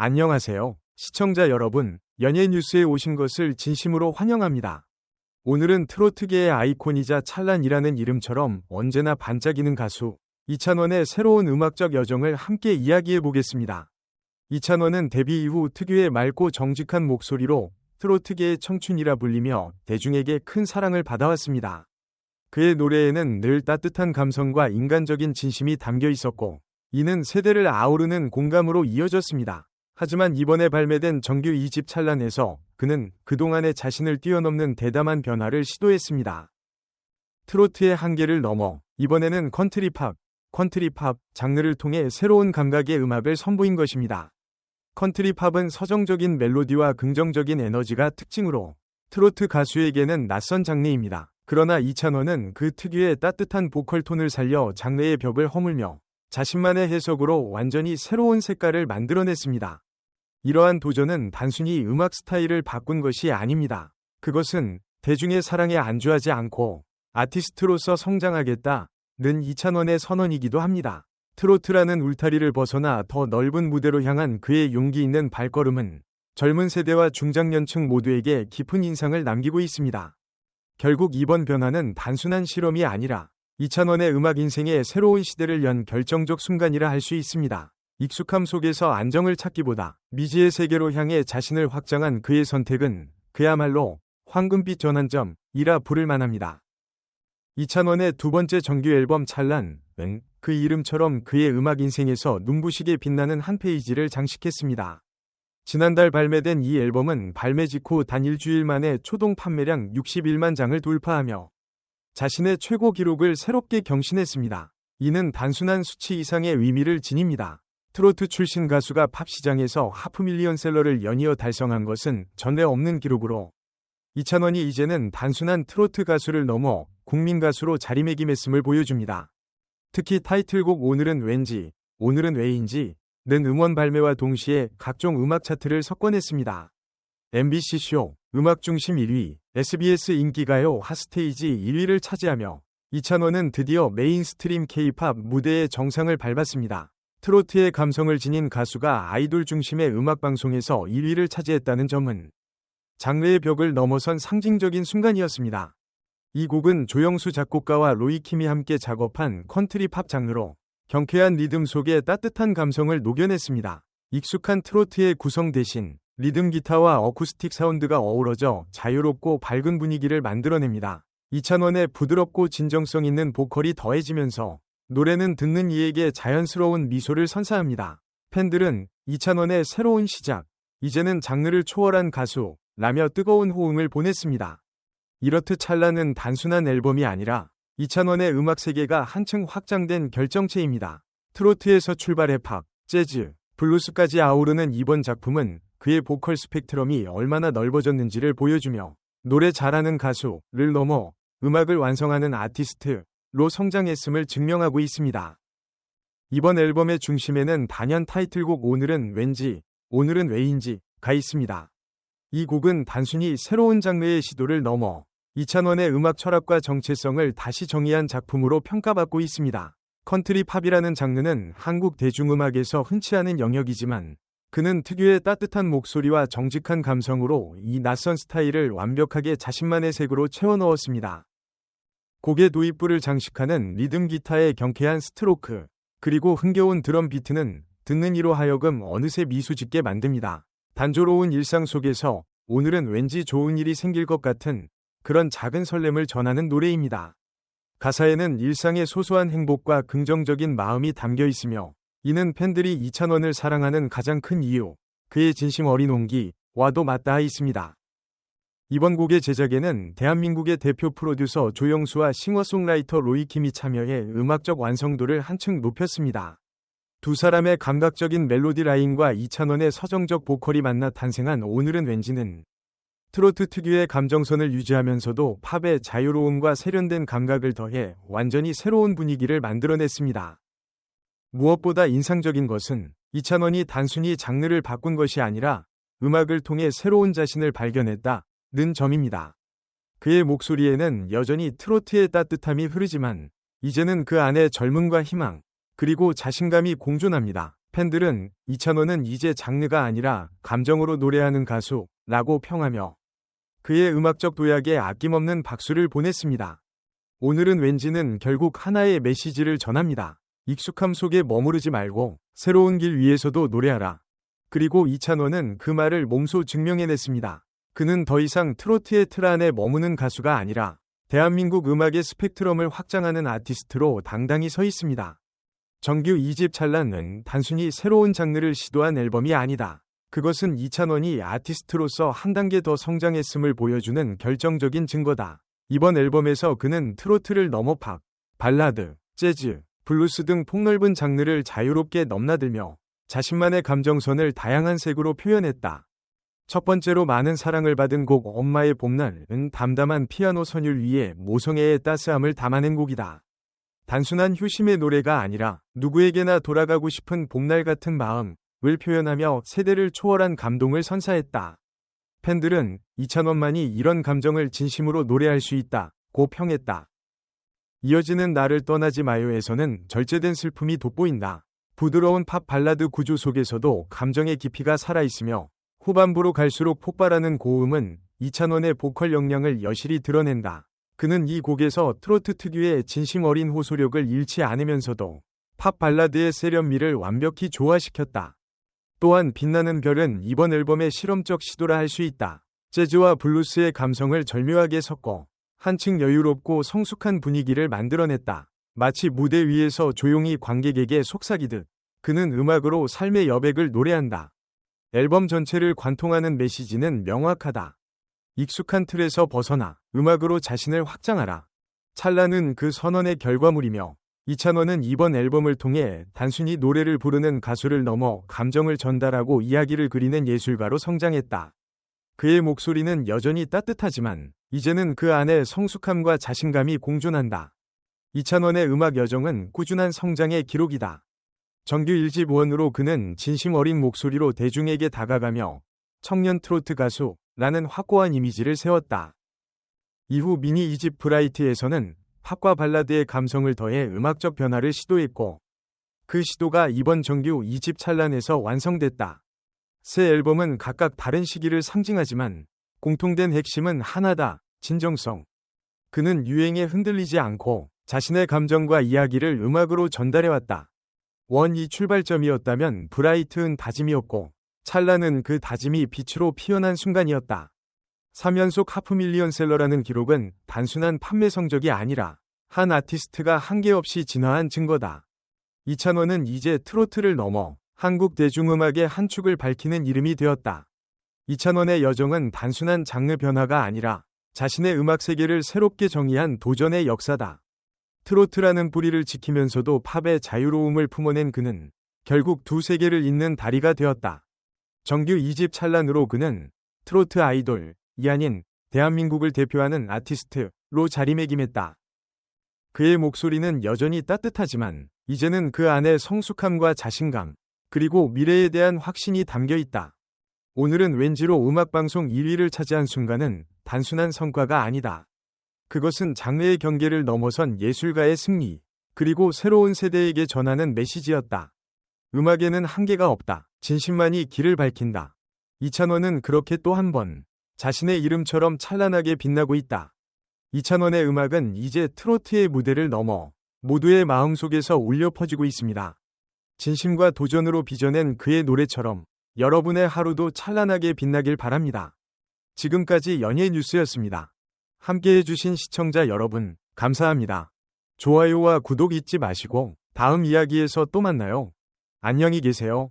안녕하세요. 시청자 여러분, 연예 뉴스에 오신 것을 진심으로 환영합니다. 오늘은 트로트계의 아이콘이자 찰란이라는 이름처럼 언제나 반짝이는 가수 이찬원의 새로운 음악적 여정을 함께 이야기해 보겠습니다. 이찬원은 데뷔 이후 특유의 맑고 정직한 목소리로 트로트계의 청춘이라 불리며 대중에게 큰 사랑을 받아왔습니다. 그의 노래에는 늘 따뜻한 감성과 인간적인 진심이 담겨 있었고, 이는 세대를 아우르는 공감으로 이어졌습니다. 하지만 이번에 발매된 정규 2집 찰란에서 그는 그동안의 자신을 뛰어넘는 대담한 변화를 시도했습니다. 트로트의 한계를 넘어 이번에는 컨트리팝, 컨트리팝 장르를 통해 새로운 감각의 음악을 선보인 것입니다. 컨트리팝은 서정적인 멜로디와 긍정적인 에너지가 특징으로 트로트 가수에게는 낯선 장르입니다. 그러나 이찬원은 그 특유의 따뜻한 보컬 톤을 살려 장르의 벽을 허물며 자신만의 해석으로 완전히 새로운 색깔을 만들어냈습니다. 이러한 도전은 단순히 음악 스타일을 바꾼 것이 아닙니다. 그것은 대중의 사랑에 안주하지 않고 아티스트로서 성장하겠다는 이찬원의 선언이기도 합니다. 트로트라는 울타리를 벗어나 더 넓은 무대로 향한 그의 용기 있는 발걸음은 젊은 세대와 중장년층 모두에게 깊은 인상을 남기고 있습니다. 결국 이번 변화는 단순한 실험이 아니라 이찬원의 음악 인생의 새로운 시대를 연 결정적 순간이라 할 수 있습니다. 익숙함 속에서 안정을 찾기보다 미지의 세계로 향해 자신을 확장한 그의 선택은 그야말로 황금빛 전환점이라 부를 만합니다. 이찬원의 두 번째 정규 앨범 찰란은 그 이름처럼 그의 음악 인생에서 눈부시게 빛나는 한 페이지를 장식했습니다. 지난달 발매된 이 앨범은 발매 직후 단 일주일 만에 초동 판매량 61만 장을 돌파하며 자신의 최고 기록을 새롭게 경신했습니다. 이는 단순한 수치 이상의 의미를 지닙니다. 트로트 출신 가수가 팝 시장에서 하프 밀리언셀러를 연이어 달성한 것은 전례 없는 기록으로 이찬원이 이제는 단순한 트로트 가수를 넘어 국민 가수로 자리매김했음을 보여줍니다. 특히 타이틀곡 오늘은 왠지, 오늘은 왜인지 는 음원 발매와 동시에 각종 음악 차트를 석권했습니다. MBC쇼, 음악 중심 1위, SBS 인기가요 핫스테이지 1위를 차지하며 이찬원은 드디어 메인스트림 K-팝 무대의 정상을 밟았습니다. 트로트의 감성을 지닌 가수가 아이돌 중심의 음악 방송에서 1위를 차지했다는 점은 장르의 벽을 넘어선 상징적인 순간이었습니다. 이 곡은 조영수 작곡가와 로이킴이 함께 작업한 컨트리 팝 장르로 경쾌한 리듬 속에 따뜻한 감성을 녹여냈습니다. 익숙한 트로트의 구성 대신 리듬 기타와 어쿠스틱 사운드가 어우러져 자유롭고 밝은 분위기를 만들어냅니다. 이찬원의 부드럽고 진정성 있는 보컬이 더해지면서 노래는 듣는 이에게 자연스러운 미소를 선사합니다. 팬들은 이찬원의 새로운 시작, 이제는 장르를 초월한 가수, 라며 뜨거운 호응을 보냈습니다. 이렇듯 찰나는 단순한 앨범이 아니라 이찬원의 음악 세계가 한층 확장된 결정체입니다. 트로트에서 출발해 팝, 재즈, 블루스까지 아우르는 이번 작품은 그의 보컬 스펙트럼이 얼마나 넓어졌는지를 보여주며 노래 잘하는 가수를 넘어 음악을 완성하는 아티스트, 로 성장했음을 증명하고 있습니다. 이번 앨범의 중심에는 단연 타이틀곡 오늘은 왠지, 오늘은 왜인지 가 있습니다. 이 곡은 단순히 새로운 장르의 시도를 넘어 이찬원의 음악 철학과 정체성을 다시 정의한 작품으로 평가받고 있습니다. 컨트리 팝이라는 장르는 한국 대중음악에서 흔치 않은 영역이지만 그는 특유의 따뜻한 목소리와 정직한 감성으로 이 낯선 스타일을 완벽하게 자신만의 색으로 채워 넣었습니다. 곡의 도입부를 장식하는 리듬 기타의 경쾌한 스트로크, 그리고 흥겨운 드럼 비트는 듣는 이로 하여금 어느새 미소 짓게 만듭니다. 단조로운 일상 속에서 오늘은 왠지 좋은 일이 생길 것 같은 그런 작은 설렘을 전하는 노래입니다. 가사에는 일상의 소소한 행복과 긍정적인 마음이 담겨 있으며 이는 팬들이 이찬원을 사랑하는 가장 큰 이유, 그의 진심 어린 온기와도 맞닿아 있습니다. 이번 곡의 제작에는 대한민국의 대표 프로듀서 조영수와 싱어송라이터 로이킴이 참여해 음악적 완성도를 한층 높였습니다. 두 사람의 감각적인 멜로디 라인과 이찬원의 서정적 보컬이 만나 탄생한 오늘은 왠지는 트로트 특유의 감정선을 유지하면서도 팝의 자유로움과 세련된 감각을 더해 완전히 새로운 분위기를 만들어냈습니다. 무엇보다 인상적인 것은 이찬원이 단순히 장르를 바꾼 것이 아니라 음악을 통해 새로운 자신을 발견했다. 는 점입니다. 그의 목소리에는 여전히 트로트의 따뜻함이 흐르지만 이제는 그 안에 젊음과 희망, 그리고 자신감이 공존합니다. 팬들은 이찬원은 이제 장르가 아니라 감정으로 노래하는 가수라고 평하며 그의 음악적 도약에 아낌없는 박수를 보냈습니다. 오늘은 왠지는 결국 하나의 메시지를 전합니다. 익숙함 속에 머무르지 말고 새로운 길 위에서도 노래하라. 그리고 이찬원은 그 말을 몸소 증명해냈습니다. 그는 더 이상 트로트의 틀 안에 머무는 가수가 아니라 대한민국 음악의 스펙트럼을 확장하는 아티스트로 당당히 서 있습니다. 정규 2집 찰나는 단순히 새로운 장르를 시도한 앨범이 아니다. 그것은 이찬원이 아티스트로서 한 단계 더 성장했음을 보여주는 결정적인 증거다. 이번 앨범에서 그는 트로트를 넘어 팝, 발라드, 재즈, 블루스 등 폭넓은 장르를 자유롭게 넘나들며 자신만의 감정선을 다양한 색으로 표현했다. 첫 번째로 많은 사랑을 받은 곡 엄마의 봄날은 담담한 피아노 선율 위에 모성애의 따스함을 담아낸 곡이다. 단순한 효심의 노래가 아니라 누구에게나 돌아가고 싶은 봄날 같은 마음을 표현하며 세대를 초월한 감동을 선사했다. 팬들은 이찬원만이 이런 감정을 진심으로 노래할 수 있다. 고 평했다. 이어지는 나를 떠나지 마요에서는 절제된 슬픔이 돋보인다. 부드러운 팝 발라드 구조 속에서도 감정의 깊이가 살아있으며 후반부로 갈수록 폭발하는 고음은 이찬원의 보컬 역량을 여실히 드러낸다. 그는 이 곡에서 트로트 특유의 진심 어린 호소력을 잃지 않으면서도 팝 발라드의 세련미를 완벽히 조화시켰다. 또한 빛나는 별은 이번 앨범의 실험적 시도라 할 수 있다. 재즈와 블루스의 감성을 절묘하게 섞어 한층 여유롭고 성숙한 분위기를 만들어냈다. 마치 무대 위에서 조용히 관객에게 속삭이듯 그는 음악으로 삶의 여백을 노래한다. 앨범 전체를 관통하는 메시지는 명확하다. 익숙한 틀에서 벗어나 음악으로 자신을 확장하라. 찰나는 그 선언의 결과물이며 이찬원은 이번 앨범을 통해 단순히 노래를 부르는 가수를 넘어 감정을 전달하고 이야기를 그리는 예술가로 성장했다. 그의 목소리는 여전히 따뜻하지만 이제는 그 안에 성숙함과 자신감이 공존한다. 이찬원의 음악 여정은 꾸준한 성장의 기록이다. 정규 1집 원으로 그는 진심 어린 목소리로 대중에게 다가가며 청년 트로트 가수라는 확고한 이미지를 세웠다. 이후 미니 2집 브라이트에서는 팝과 발라드의 감성을 더해 음악적 변화를 시도했고 그 시도가 이번 정규 2집 찬란에서 완성됐다. 새 앨범은 각각 다른 시기를 상징하지만 공통된 핵심은 하나다. 진정성. 그는 유행에 흔들리지 않고 자신의 감정과 이야기를 음악으로 전달해왔다. 원이 출발점이었다면 브라이트은 다짐이었고 찰나는 그 다짐이 빛으로 피어난 순간이었다. 3연속 하프밀리언셀러라는 기록은 단순한 판매 성적이 아니라 한 아티스트가 한계 없이 진화한 증거다. 이찬원은 이제 트로트를 넘어 한국 대중음악의 한 축을 밝히는 이름이 되었다. 이찬원의 여정은 단순한 장르 변화가 아니라 자신의 음악 세계를 새롭게 정의한 도전의 역사다. 트로트라는 뿌리를 지키면서도 팝의 자유로움을 품어낸 그는 결국 두 세계를 잇는 다리가 되었다. 정규 2집 찰란으로 그는 트로트 아이돌, 이 아닌 대한민국을 대표하는 아티스트로 자리매김했다. 그의 목소리는 여전히 따뜻하지만 이제는 그 안에 성숙함과 자신감, 그리고 미래에 대한 확신이 담겨 있다. 오늘은 왠지로 음악방송 1위를 차지한 순간은 단순한 성과가 아니다. 그것은 장르의 경계를 넘어선 예술가의 승리, 그리고 새로운 세대에게 전하는 메시지였다. 음악에는 한계가 없다. 진심만이 길을 밝힌다. 이찬원은 그렇게 또 한 번 자신의 이름처럼 찬란하게 빛나고 있다. 이찬원의 음악은 이제 트로트의 무대를 넘어 모두의 마음속에서 울려 퍼지고 있습니다. 진심과 도전으로 빚어낸 그의 노래처럼 여러분의 하루도 찬란하게 빛나길 바랍니다. 지금까지 연예 뉴스였습니다. 함께 해 주신 시청자 여러분, 감사합니다. 좋아요와 구독 잊지 마시고 다음 이야기에서 또 만나요. 안녕히 계세요.